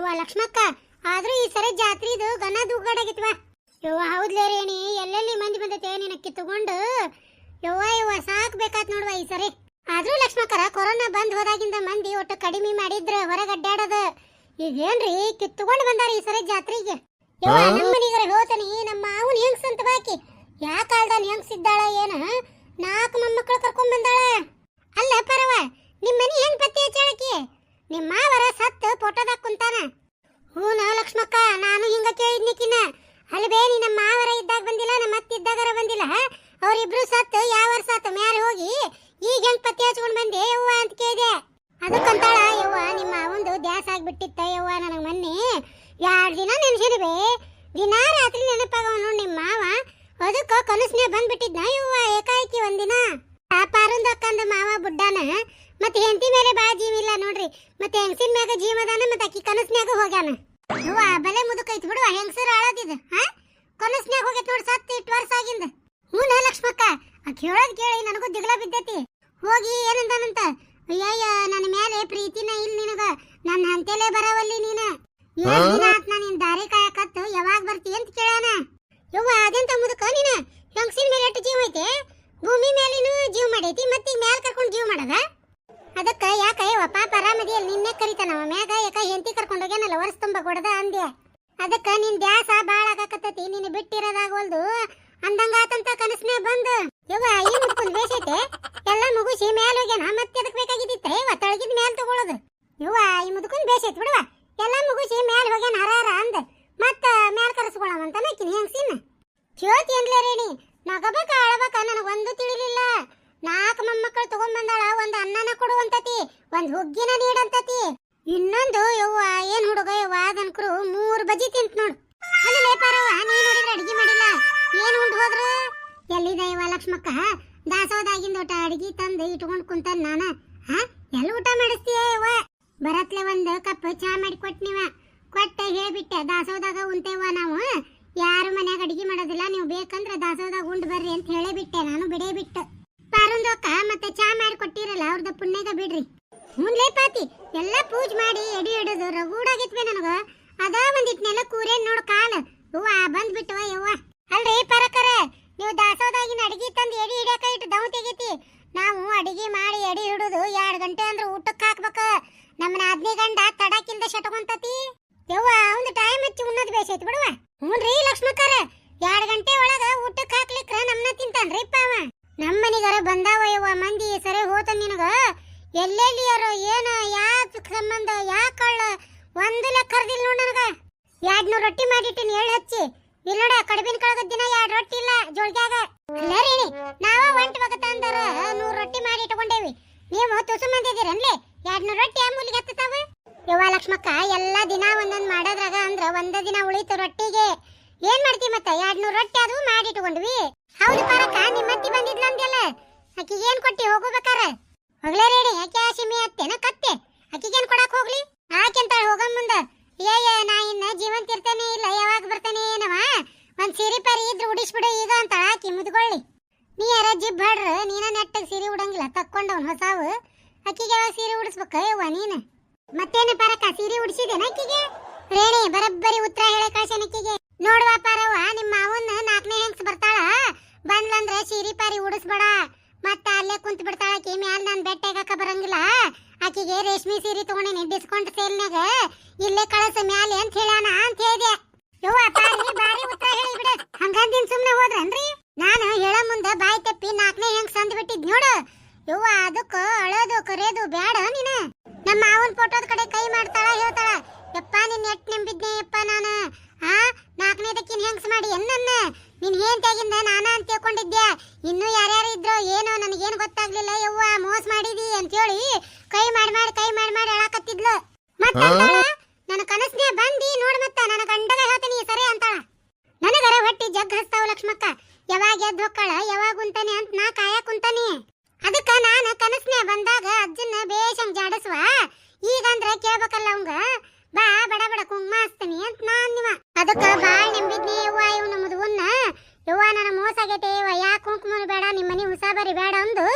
ಯವ್ವ ಲಕ್ಷ್ಮಕ್ಕ ಆದ್ರೂ ಈ ಸರಿ ಜಾತ್ರಿದು ಗನ ದುಗ್ಗಡಾಗಿತ್ವ. ಯವ್ವ ಹೌದ್ಲೇ ರೇಣಿ ಎಲ್ಲೆಲ್ಲಿ ಮಂದಿ ಬಂದೈತೆ ನಿನ್ನ ಕಿತ್ತುಕೊಂಡು? ಯವ್ವ ಯವ್ವ ಸಾಕ್ ಬೇಕಾತ್ ನೋಡ್ವ ಈ ಸರಿ. ಆದ್ರೂ ಲಕ್ಷ್ಮಕ್ಕರ ಕೊರೋನಾ ಬಂದ್ ಹೋದಾಗಿಂದ ಮಂದಿ ಒಟ್ಟು ಕಡಿಮೆ ಮಾಡಿದ್ರ ಹೊರಗೆ ಅಡ್ಡಾಡದ. ಈಗೇನ್ರಿ ಕಿತ್ತುಕೊಂಡು ಬಂದಾರ ಈ ಸರಿ ಜಾತ್ರೆಗೆ? ಯವ್ವ? ನಮ್ಮ ಮನೆಗರ ಹೋತನಿ ನಮ್ಮ ಮಾವನ ಹೆಂಗ್ಸ್ ಅಂತ ಬಾಕಿ. ಯಾ ಕಾಲ್ದಲ್ಲಿ ಹೆಂಗ್ಸಿದ್ದಾಳ ಏನ? ನಾಲ್ಕು ಮೊಮ್ಮಕ್ಕಳು ಕರ್ಕೊಂಡ್ ಬಂದಾಳ. ಅಲ್ಲ ಪರವ ನಿಮ್ಮ ಮನೆ ಹೆಂಗ್ ಪತ್ತೆ ಹಚ್ಚಾಳಕಿ ನಿಮ್ಮ ಮಾವರ ಸತ್ತು ಫೋಟೋದಾಗ ಕುಂತಾನ. ಹೂನ ಲಕ್ಷ್ಮಕ್ಕ, ನಾನು ಹಿಂಗ ಕೇಳಿದ್ನಿಕಿನ ಅಲ್ಬೇ ನೀ ನಮ್ಮ ಮಾವರ ಇದ್ದಾಗ ಬಂದಿಲ್ಲ, ನಮ್ಮ ಅತ್ತೆ ಇದ್ದಾಗರ ಬಂದಿಲ್ಲ ಅವರಿಬ್ರು ಸತ್ತು, ಯಾವ ವರ್ಷ ಸತ್ತು? ಮ್ಯಾರ ಹೋಗಿ ಈಗ ಹೆಂಗ್ ಪತ್ತೆ ಹಚ್ಕೊಂಡ್ ಬಂದೆ, ಯವ್ವ ಅಂತ ಕೇಳಿದೆ. ಅದಕ್ಕಂತಾಳ ಯವ್ವ, ನಿಮ್ಮ ಒಂದು ದ್ಯಾಸ ಆಗ್ಬಿಟ್ಟಿತ್ತ, ಯವ್ವ, ನನಗೆ ಮೊನ್ನೆ. ಎರಡು ದಿನ ನೆನ್ಸಿದ್ವಿ ದಿನ ರಾತ್ರಿ ನೆನಪಾಗವನು ನಿಮ್ಮ ಮಾವ. ಅದಕ್ಕ ಕನಸ್ನೇ ಬಂದ್ಬಿಟ್ಟಿದ್ನ, ಯವ್ವ, ಏಕಾಏಕಿ ಒಂದಿನ. ಪಾರುಂದ ಅಕ್ಕಂದ ಮಾವ ಬುಡ್ಡಾನ. ಮತ್ತೆ ಹೆಂಡತಿ ಮೇಲೆ ಬಾ ಜೀವ ಇಲ್ಲ ನೋಡ್ರಿ. ಮತ್ತೆ ಹೆಂಗಸಿನ ಮ್ಯಾಗ ಜೀವ ಅದಾನ ಮತ್ತೆ ಅಕ್ಕಿ ಕನಸ್ನ್ಯಾಗ ಹೋಗ್ಯಾನ. ಯವ್ವ ಬಲೆ ಮುದುಕೈತಿ ಬಿಡುವ ಹೆಂಗಸರ ಆಳದಿದ ಹಾ? ಕನಸ್ನ್ಯಾಗ ಹೋಗೈತಿ ನೋಡಿ ಸತ್ತು ಇಟ್ಟು ವರ್ಷ ಆಗಿಂದ. ಹ್ಞೂ ಲಕ್ಷ್ಮಕ್ಕ ಆ ಕೇಳೋದ್ ಕೇಳಿ ನನಗೂ ದಿಗ್ಲ ಬಿದ್ದೈತಿ. ಹೋಗಿ ಏನಂತಾನಂತ ಅಯ್ಯಯ್ಯ ನನ್ನ ಮೇಲೆ ಪ್ರೀತಿನ ಇಲ್ಲ ನಿನಗ ನನ್ನ ಹಂತೆಲೆ ಬರವಲ್ಲಿ ನೀನ. ಏನ್ ದಿನ ಆತ್ ನಾ ನಿನ್ ದಾರಿ ಕಾಯಕತ್ತು ಯಾವಾಗ ಬರ್ತಿ ಅಂತ ಕೇಳಾನ ಯವ್ವ ಅದೆಂತ ಮುದುಕ ನೀನ? ಹೆಂಗಸಿನ ಮೇಲೆ ಎಷ್ಟು ಜೀವ ಐತೆ? ಭೂಮಿ ಮೇಲಿನೂ ಜೀವ ಮಾಡೈತಿ ಮತ್ತೆ ಮ್ಯಾಲ ಕರ್ಕೊಂಡು ಜೀವ ಮಾಡದ? ಅದಕ್ಕ ಯಾಕ ಯವ್ವ ಪಾಪ ನಿನ್ನೆ ಕರಿತಾನವ ಮ್ಯಾಗ? ಯಾಕ ಹೆಂಡತಿ ಕರ್ಕೊಂಡು ಹೋಗ್ಯಾನಲ್ಲ? ವರ್ಷ ತುಂಬ ಕೊಡದ ಅಂದ್ಯ. ಅದಕ್ಕ ನಿನ್ ದ್ಯಾಸ ಬಾಳ ಆಗಾಕತ್ತೈತಿ. ನಿನ್ನ ಅಂದಂಗ ಆತಂತ ಕನಸ್ನೇ ಬಂದು. ಯವ್ವ, ಏನ್ ಹುಡ್ಕೊಂಡ್ ಬೇಸೈತೆ ಎಲ್ಲ ಮುಗುಸಿ ಮ್ಯಾಲ ಹೋಗ್ಯಾನ ಮತ್ತೆ ಅದಕ್ಕೆ ಬೇಕಾಗಿದ್ದಿತ್ತ ಯವ್ವ ತಳಗಿದ ಮ್ಯಾಲ ತಗೊಳ್ಳೋದು ಯವ್ವ ಈ ಮುದುಕೊಂಡ್ ಬೇಸೈತ್ ಬಿಡುವ ಎಲ್ಲ ಮುಗುಸಿ ಮ್ಯಾಲ ಹೋಗ್ಯಾನ ಹರಾರ ಅಂದ ಮತ್ತ ಮ್ಯಾಲ ಕರೆಸ್ಕೊಳವಂತ ನಕ್ಕಿನ ಹೆಂಗ್ಸಿನ ಜ್ಯೋತಿ ಅಂದ್ಲೇ ರೇಣಿ ನಗಬೇಕ ಅಳಬೇಕ ನನಗೊಂದು ತಿಳಿಲಿಲ್ಲ ನಾಲ್ಕು ಮೊಮ್ಮಕ್ಕಳು ತಗೊಂಬಂದಾಳ ಒಂದ್ ಅನ್ನನ ಕೊಡುವಂತತಿ ಒಂದ್ ಹುಗ್ಗಿನ ನೀಡಂತತಿ ಇನ್ನೊಂದು ಯವ್ವ ಏನ್ ಹುಡುಗ ಯವ್ವ ಅದನ್ಕರು ಮೂರ್ ಬಜಿ ತಿಂತ ನೋಡು ಅಲ್ಲಿ ಲೇಪಾರವ್ವ ನೀ ನೋಡಿದ್ರೆ ಅಡಿಗೆ ಮಾಡಿಲ್ಲ ಏನ್ ಉಂಡ್ ಹೋದ್ರು ಎಲ್ಲಿದೆ ಇವ ಲಕ್ಷ್ಮಕ್ಕ ದಾಸೋದಾಗಿಂದ ಊಟ ಅಡಿಗೆ ಕುಂತಾನ ನಾನ, ಹಾ ಎಲ್ಲಿ ಊಟ ಮಾಡಿಸ್ತೀಯ ಇವ ಬರತ್ಲೆ ಒಂದು ಕಪ್ ಚಾ ಮಾಡಿ ಕೊಟ್ನಿವ ಕೊಟ್ಟ ಹೇಳ್ಬಿಟ್ಟೆ, ದಾಸೋದಾಗ ಉಂತೇವ ನಾವು. ಯಾರು ಮನ್ಯಾಗ ಅಡಿಗೆ ಮಾಡೋದಿಲ್ಲ, ನೀವು ಬೇಕಂದ್ರೆ ದಾಸೋದಾಗ ಉಂಡ್ ಬರ್ರಿ ಅಂತ ಹೇಳೇ ಬಿಟ್ಟೆ, ನಾನು ಬಿಡೇ ಬಿಟ್ಟು. ಪಾರುಂದೋಕ ಮತ್ತೆ ಚಾ ಮಾಡಿ ಕೊಟ್ಟಿರಲ್ಲ, ಅವ್ರದ ಪುಣ್ಯಗ ಬಿಡ್ರಿ. ಮುಂದ್ಲೇ ಪಾತಿ, ಎಲ್ಲ ಪೂಜೆ ಮಾಡಿ ಎಡಿ ಹಿಡಿದು ರಗೂಡಾಗಿತ್ವೆ ನನಗ. ಅದ ಒಂದಿಟ್ ನೆಲ ಕೂರೇನ್ ನೋಡು ಕಾಲ. ಹೂವ ಬಂದ್ಬಿಟ್ಟವ ಯವ್ವ. ಅಲ್ರಿ ಪರಕರ, ನೀವು ದಾಸೋದಾಗಿನ ಅಡಿಗೆ ತಂದು ಎಡಿ ಹಿಡಿಯಕ ಇಟ್ಟು ದೌ ತೆಗಿತಿ. ನಾವು ಅಡಿಗೆ ಮಾಡಿ ಎಡಿ ಹಿಡಿದು ಎರಡು ಗಂಟೆ ಅಂದ್ರೆ ಊಟಕ್ಕೆ ಹಾಕ್ಬೇಕು. ನಮ್ಮನ ಆದ್ನಿ ಗಂಡ ತಡಕಿಲ್ದ ಶಟ್ಕೊಂತತಿ ಯವ್ವ ಒಂದು ಟೈಮ್ ಹಚ್ಚಿ ಉಣ್ಣದ್ ಬೇಸೈತಿ ಬಿಡುವ ಹ್ಞೂನ್ರಿ ಲಕ್ಷ್ಮಕ್ಕರ ಎರಡ್ ಗಂಟೆ ಒಳಗ ಊಟಕ್ಕೆ ಹಾಕ್ಲಿಕ್ರ ನಮ್ನ ತಿಂತಾನ್ರಿ ಅವ ನಮ್ಮ ಮನಿಗರ ಬಂದಾವ ಯವ್ವ ಮಂದಿ ಸರಿ ಹೋತ ನಿನಗ ಎಲ್ಲೆಲ್ಲಿ ಯಾರೋ ಏನ ಯಾ ಸಂಬಂಧ ಯಾ ಕಳ್ಳ ಒಂದು ಲೆಕ್ಕ ಕರ್ದಿಲ್ಲ ನೋಡ್ ನನಗ ಎರಡ್ ನೂರ್ ರೊಟ್ಟಿ ಮಾಡಿಟ್ಟಿನಿ ಎಳ್ ಹಚ್ಚಿ ಇಲ್ಲ ನೋಡ ಕಡಬಿನ ಕಳಗ ದಿನ ಎರಡ್ ರೊಟ್ಟಿ ಇಲ್ಲ ಜೋಳ್ಗ್ಯಾಗ ಅಲ್ಲರೇನಿ ನಾವ ಒಂಟ್ ಬಗತ ಅಂದರ ನೂರ್ ರೊಟ್ಟಿ ಮಾಡಿ ಇಟ್ಕೊಂಡೇವಿ ನೀವು ತುಸು ಮಂದಿ ಇದೀರನ್ಲೆ ಎರಡ್ ನೂರ್ ರೊಟ್ಟಿ ಆಮೂಲಿಗೆ ಹತ್ತತಾವ ಯವ್ವ ಲಕ್ಷ್ಮಕ್ಕ ಎಲ್ಲಾ ದಿನ ಒಂದೊಂದ್ ಮಾಡೋದ್ರಾಗ ಅಂದ್ರ ಒಂದ ದಿನ ಉಳಿತು ರೊಟ್ಟಿಗೆ ಏನ್ ಮಾಡ್ತಿ ಮತ್ತ? ಎರಡ್ ನೂರ್ ರೊಟ್ಟಿ ಅದು ಮಾಡಿ ಇಟ್ಕೊಂಡ್ವಿ ಹೌದು ಪರಕ ನಿಮ್ಮತ್ತಿ ಬಂದಿದ್ಲ ಅಂದ್ಯಲ್ಲ? ಅಕ್ಕಿಗೆ ಏನ್ ಕೊಟ್ಟಿ? ಹೋಗ್ಬೇಕಾರ ಹೋಗ್ಲೇ ರೇಡಿ. ಯಾಕೆ ಸಿಮಿ ಅತ್ತೆನ ಕತ್ತೆ? ಅಕ್ಕಿಗೆ ಏನ್ ಕೊಡಕ್ ಹೋಗ್ಲಿ? ಆಕೆಂತ ಹೋಗ ಮುಂದ. ಏ ನಾ ಇನ್ನ ಜೀವಂತ ಇರ್ತೇನೆ ಇಲ್ಲ. ಯಾವಾಗ ಬರ್ತಾನೆ ಏನವ? ಒಂದ್ ಸೀರೆ ಪರಿ ಇದ್ರೆ ಉಡಿಸ್ಬಿಡು ಈಗ ಅಂತ ಆಕಿ ಮುದ್ಕೊಳ್ಳಿ ನೀ ಯಾರ ಜಿಬ್ ಹಾಡ್ರ? ನೀನ ನೆಟ್ಟ ಸೀರೆ ಉಡಂಗಿಲ್ಲ. ತಕ್ಕೊಂಡವನ್ ಹೊಸಾವು. ಅಕ್ಕಿಗೆ ಯಾವಾಗ ಸೀರೆ ಉಡಿಸ್ಬೇಕ? ಯವ್ವ, ನೀನ? ಮತ್ತೇನ ಪರಕ ಸೀರೆ ಉಡಿಸಿದೇನ ಅಕ್ಕಿಗೆ ರೇಣಿ, ಬರಬ್ಬರಿ ಉತ್ತರ ಹೇಳ ಕಳ್ಸೇನ ಆಕಿಗೆ. ನೋಡುವ ಪಾರವ್ವ, ನಿಮ್ಮ ಮಾವನ್ನ ನಾಲ್ಕನೇ ಹೆಂಗ್ಸ್ ಬರ್ತಾಳ? ಬಂದ್ಲಂದ್ರೆ ಶೀರಿ ಪಾರಿ ಉಡಿಸ್ಬೇಡ. ಮತ್ತ ಅಲ್ಲೇ ಕುಂತ್ ಬಿಡ್ತಾಳ ಆಕಿ. ಮ್ಯಾಲ ನಾನ್ ಬೆಟ್ಟಾಗಕ ಬರಂಗಿಲ್ಲ. ಆಕಿಗೆ ರೇಷ್ಮೆ ಸೀರೆ ತಗೊಂಡೇನಿ ಡಿಸ್ಕೌಂಟ್ ಸೇಲ್ನಾಗ ಇಲ್ಲೇ ಕಳಸ ಮ್ಯಾಲೆ ಅಂತ ಹೇಳ್ಯಾನ ಅಂತ ಹೇಳಿದೆ. ಯವ್ವ ಪಾರಿ ಬಾರಿ ಉತ್ತರ ಹೇಳಿ ಬಿಡ. ಹಂಗಂದಿನ್ ಸುಮ್ನೆ ಹೋದ್ರನ್ರಿ? ನಾನು ಹೇಳ ಮುಂದ ಬಾಯಿ ತಪ್ಪಿ ನಾಲ್ಕನೇ ಹೆಂಗ್ ಸಂದ್ ಬಿಟ್ಟಿದ್ ನೋಡು. ಯವ್ವ, ಅದಕ್ಕ ಅಳೋದು, ಕರೆಯೋದು ಬ್ಯಾಡ ನೀನು. ನಮ್ಮ ಮಾವನ್ ಫೋಟೋದ ಕಡೆ ಕೈ ಮಾಡ್ತಾಳ, ಹೇಳ್ತಾಳ, ಯಪ್ಪ, ನಿನ್ ಎಟ್ ನಂಬಿದ್ನೆ ಯಪ್ಪ ನಾನು. ಆ ನಾಲ್ಕನೇದಕ್ಕಿನ್ ಹೆಂಗ್ಸ್ ಮಾಡಿ ಎನ್ನನ್ನ. ನಿನ್ ಏನ್ ತೆಗಿಂದ ನಾನ ಅಂತ ತಿಳ್ಕೊಂಡಿದ್ದೆ ಇನ್ನೂ ಯಾರ್ಯಾರು ಇದ್ರೋ ಏನೋ ನನಗೇನು ಗೊತ್ತಾಗ್ಲಿಲ್ಲ ಯವ್ವ ಮೋಸ ಮಾಡಿದಿ ಅಂತ ಹೇಳಿ ಕೈ ಮಾಡಿ ಮಾಡಿ ಕೈ ಮಾಡಿ ಮಾಡಿ ಹೇಳಕತ್ತಿದ್ಲು. ಮತ್ತೆ ನನ್ನ ಕನಸ್ನೇ ಬಂದಿ ನೋಡ್ ಮತ್ತ ನನ್ನ ಗಂಡಗ ಹೇಳ್ತೀನಿ ಸರಿ ಅಂತಾಳ. ನನಗರ ಹೊಟ್ಟಿ ಜಗ್ ಹಸ್ತಾವ ಲಕ್ಷ್ಮಕ್ಕ. ಯಾವಾಗ ಎದ್ದು ಹೊಕ್ಕಳ ಯಾವಾಗ ಉಂತಾನೆ ಅಂತ ನಾ ಕಾಯಕ್ ಕುಂತಾನಿ ಅದಕ್ಕ ನಾನು ಕನಸ್ನೇ ಬಂದಾಗ ಅಜ್ಜನ್ನ ಬೇಷಂಗ್ ಜಾಡಿಸುವ. ಈಗಂದ್ರೆ ಕೇಳ್ಬೇಕಲ್ಲ ಅವಂಗ ಬಾ, ಬಡ ಬಡ ಕುಂಗ್ಮ ಅಂತ ನಾನ್ ನಿಮ್ಮ ಅದಕ್ಕ ಬಾಳ್ ನಂಬಿದ್ನಿ, ಯವ್ವ ನಮ್ದು ಉನ್ನ ಯವ್ವ, ನನ್ನ ಮೋಸ ಆಗೈತೆ, ಯವ್ವ ಯಾ ಕುಂಕುಮ ಬೇಡ ನಿಮ್ಮ ಮನೆ ಉಸಾಬರಿ ಬೇಡ ಅಂದು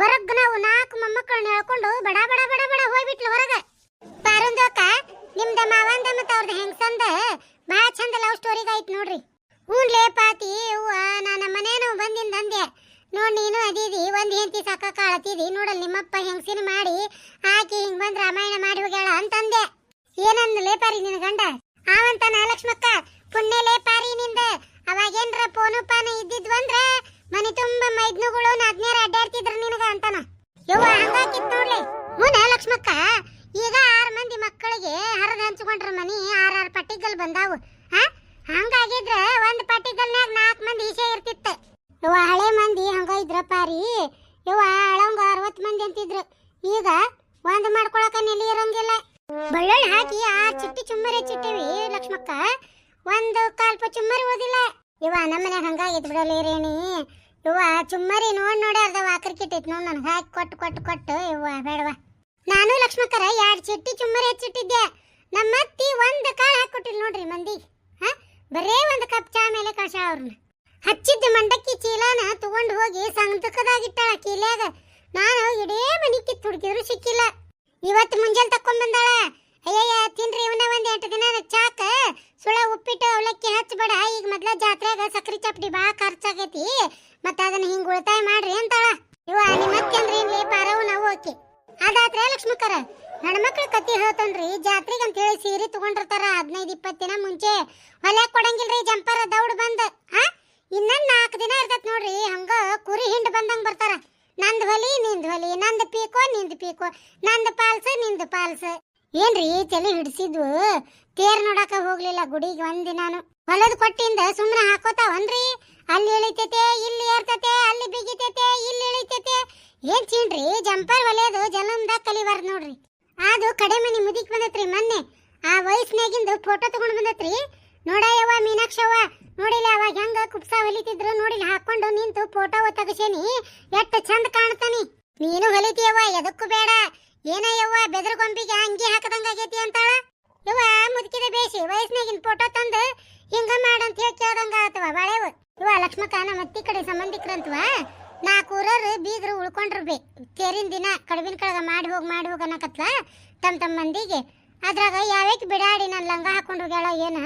ಬರಗ್ ನಾವು ನಾಲ್ಕು ಮೊಮ್ಮಕ್ಕಳನ್ನ ಹೇಳ್ಕೊಂಡು ಬಡ ಬಡ ಬಡ ಬಡ ಹೋಗ್ಬಿಟ್ಲು ಹೊರಗ. ಪಾರುಂದೋಕ ನಿಮ್ದ ಮಾವಂದ ಮತ್ತ ಅವ್ರದ್ದು ಹೆಂಗಸಂದ ಭಾಳ ಚಂದ ಲವ್ ಸ್ಟೋರಿ ಐತ್ ನೋಡ್ರಿ. ಹೂನ್ಲೇ ಪಾತಿ ನನ್ನ ನಾನು ನಾವು ಬಂದಿಂದ ಅಂದೆ. ನೋಡ್ ನೀನು ಅದೀದಿ ಒಂದ್ ಹೆಂಡತಿ ಸಾಕ ಕಾಳತಿದಿ ನೋಡಲ್ ನಿಮ್ಮಪ್ಪ ಹೆಂಗಸಿನ ಮಾಡಿ, ಆಕಿ ಹಿಂಗ್ ಬಂದ್ ರಾಮಾಯಣ ಮಾಡಿ ಹೋಗ್ಯಾಳ ಅಂತಂದೆ. ಏನಂದ್ಲೇ ಲೇಪಾರಿ ನಿನ್ನ ಗಂಡ? ಆವಂತನ ಲಕ್ಷ್ಮಕ್ಕ ಪುಣ್ಯ ಲೇಪಾರಿ ನಿಂದ. ಅವಾಗೇನ್ರ ಪೋನು ಪಾನ ಇದ್ದಿದ್ವಂದ್ರ ಮನೆ ತುಂಬ ಮೈದ್ನುಗಳು ನಾದ್ನೇರ ಅಡ್ಡಾಡ್ತಿದ್ರ ನಿನಗ ಅಂತನ. ಯವ್ವ, ಹಂಗಾಕಿತ್ ನೋಡ್ಲಿ. ಮುನ ಲಕ್ಷ್ಮಕ್ಕ, ಈಗ ಆರ್ ಮಂದಿ ಮಕ್ಕಳಿಗೆ ಹರದ ಹಂಚ್ಕೊಂಡ್ರ ಮನಿ ಆರಾರು ಪಟ್ಟಿಗಲ್ ಬಂದಾವು. ಹಾ ಹಂಗಾಗಿದ್ರ ಒಂದ್ ಪಟ್ಟಿಗಲ್ನ್ಯಾಗ ನಾಲ್ಕು ಮಂದಿ ಈಸೆ ಇರ್ತಿತ್ತ. ಯವ್ವ, ಹಳೆ ಮಂದಿ ಹಂಗ ಇದ್ರ ಪಾರಿ. ಯವ್ವ ಅಳಂಗ ಅರವತ್ ಮಂದಿ ಅಂತಿದ್ರು. ಈಗ ಒಂದ್ ಮಾಡ್ಕೊಳಕ ನೆಲೆ ಇರಂಗಿಲ್ಲ. ಬಳ್ಳೊಳ್ಳಿ ಹಾಕಿ ಆ ಚಿಟ್ಟಿ ಚುಮ್ಮರಿ ಚಿಟ್ಟಿವಿ ಲಕ್ಷ್ಮಕ್ಕ. ಒಂದು ಕಾಲ್ಪ ಚುಮ್ಮರಿ ಓದಿಲ್ಲ. ಇವ ನಮ್ಮನೆ ಹಂಗಾಗಿತ್ತು ಬಿಡಲಿ ರೇಣಿ ಇವ ಚುಮ್ಮರಿ ನೋಡ್ ನೋಡಿ ಅರ್ಧ ವಾಕರ್ ಕಿಟ್ಟೈತಿ ನೋಡ್ ನನಗೆ ಹಾಕಿ ಕೊಟ್ಟು ಕೊಟ್ಟು ಕೊಟ್ಟು ಇವ ಬೇಡವಾ. ನಾನು ಲಕ್ಷ್ಮಕ್ಕರ ಎರಡು ಚಿಟ್ಟಿ ಚುಮ್ಮರಿ ಹಚ್ಚಿಟ್ಟಿದ್ದೆ. ನಮ್ಮ ಅತ್ತಿ ಒಂದು ಕಾಳು ಹಾಕಿಕೊಟ್ಟಿಲ್ಲ ನೋಡ್ರಿ ಮಂದಿ. ಹ? ಬರೇ ಒಂದು ಕಪ್ ಚಾ ಮೇಲೆ ಕಳ್ಸ ಅವ್ರನ್ನ ಹಚ್ಚಿದ್ದ ಮಂಡಕ್ಕಿ ಚೀಲಾನ ತಗೊಂಡು ಹೋಗಿ ಸಂತಕದಾಗಿಟ್ಟಾಳ ಕೀಲ್ಯಾಗ. ನಾನು ಇಡೇ ಮನಿ ಕಿತ್ತು ಹುಡುಕಿದ್ರು ಸಿಕ್ಕಿಲ್ಲ. ಇವತ್ತು ಮುಂಜಾನೆ ತಕೊಂಡ್ ಬಂದಾಳ. ಅಯ್ಯಯ್ಯ, ತಿನ್ರಿ ಇವನ ಒಂದ್ ಎಂಟು ದಿನ ಚಾಕ. ಸುಳ ಉಪ್ಪಿಟ್ಟು ಅವಲಕ್ಕಿ ಹಚ್ಚಬೇಡ. ಈಗ ಮೊದ್ಲ ಜಾತ್ರೆಗ ಸಕ್ರಿ ಚಪ್ಡಿ ಬಾ ಖರ್ಚಾಗೈತಿ. ಮತ್ತ ಅದನ್ನ ಹಿಂಗ್ ಉಳಿತಾಯ ಮಾಡ್ರಿ ಅಂತಾಳ. ಇವ ನಿಮ್ಮ ಇಲ್ಲಿ ಪಾರವು ನಾವು ಓಕೆ ಅದಾತ್ರ ಲಕ್ಷ್ಮಕ್ಕರ ಹೆಣ್ಮಕ್ಳ ಕತಿ ಹೇಳ್ತನ್ರಿ, ಜಾತ್ರೆಗೆ ಅಂತ ಹೇಳಿ ಸೀರೆ ತಗೊಂಡಿರ್ತಾರ ಹದಿನೈದು ಇಪ್ಪತ್ತು ದಿನ ಮುಂಚೆ. ಹೊಲ್ಯಾಕ್ ಕೊಡಂಗಿಲ್ರಿ ಜಂಪರ ದೌಡ್ ಬಂದ. ಹಾ ಇನ್ನೊಂದ್ ನಾಲ್ಕು ದಿನ ಇರ್ತೈತಿ ನೋಡ್ರಿ, ಹಂಗ ಕುರಿ ಹಿಂಡ್ ಬಂದಂಗ್ ಬರ್ತಾರ. ನಂದ್ ಹೊಲಿ, ನಿಂದ್ ಹೊಲಿ, ನಂದ್ ಪೀಕೋ, ನಿಂದ್ ಪೀಕೋ, ನಂದ್ ಪಾಲ್ಸ, ನಿಂದ್ ಪಾಲ್ಸ. ಏನ್ರಿ ತಲೆ ಹಿಡಿಸಿದ್ವು ತೇರ್ ನೋಡಕ ಹೋಗ್ಲಿಲ್ಲ ಗುಡಿಗೆ ಒಂದಿನಾನು ಹೊಲದ ಕೊಟ್ಟಿಂದ ಸುಮ್ನೆ ಹಾಕೋತಾವನ್ರಿ? ಅಲ್ಲಿ ಇಳಿತೈತೆ, ಇಲ್ಲಿ ಏರ್ತೈತೆ, ಅಲ್ಲಿ ಬಿಗಿತೈತೆ, ಇಲ್ಲಿ ಇಳಿತೈತೆ. ಏನ್ ಚೀನ್ರಿ ಜಂಪರ್ ಹೊಲಿಯೋದು, ಜಲಮ್ದಾಗ ಕಲಿಬಾರ್ದು ನೋಡ್ರಿ. ಅದು ಕಡೆ ಮನಿ ಮುದಿಕ್ ಬಂದತ್ರಿ ಮೊನ್ನೆ. ಆ ವಯಸ್ಸಿನಾಗಿಂದು ಫೋಟೋ ತಗೊಂಡ್ ಬಂದತ್ರಿ. ನೋಡಯ್ಯವ್ವ, ಮೀನಾಕ್ಷವ್ವ. ನೋಡಿಲ್ಲ, ಅವಾಗ ಹೆಂಗ ಕುಪ್ಸ ಹೊಲಿತಿದ್ರು, ನೋಡಿಲ್ಲ, ಹಾಕೊಂಡು ನಿಂತು ಫೋಟೋ ತೆಗಸೇನಿ. ಎಷ್ಟು ಚಂದ ಕಾಣ್ತಾನಿ. ನೀನು ಹೊಲಿತೀಯವ್ವ, ಎದಕ್ಕೂ ಬೇಡ. ಏನಯ್ಯವ್ವ, ಬೆದರ್ಗೊಂಬಿಗೆ ಅಂಗಿ ಹಾಕದಂಗಾಗೈತಿ ಅಂತಾಳ? ಇವ ಮುದುಕಿದ ಬೇಸಿ ವಯಸ್ಸಿನಾಗಿನ ಫೋಟೋ ತಂದು ಹಿಂಗ ಮಾಡಂತ ಹೇಳಿ ಕೇಳ್ದಂಗ ಆತವ ಬಾಳೆವ ಇವ ಲಕ್ಷ್ಮಕ್ಕ, ನಮ್ಮ ಅತ್ತಿ ಕಡೆ ಸಂಬಂಧಿಕರಂತವ, ನಾಲ್ಕು ಊರರು ಬೀಗರು ಉಳ್ಕೊಂಡ್ರು ಬೇ. ತೇರಿನ ದಿನ ಕಡುಬಿನ ಕಳಗ ಮಾಡಿ ಹೋಗಿ ಮಾಡಿ ಹೋಗಿ ಅನ್ನಕತ್ಲ ತಮ್ಮ ತಮ್ಮ ಮಂದಿಗೆ. ಅದ್ರಾಗ ಯಾವ್ಯಾಕೆ ಬಿಡಾಡಿ ನನ್ನ ಲಂಗ ಹಾಕೊಂಡು ಹೋಗ್ಯಾಳ, ಏನ?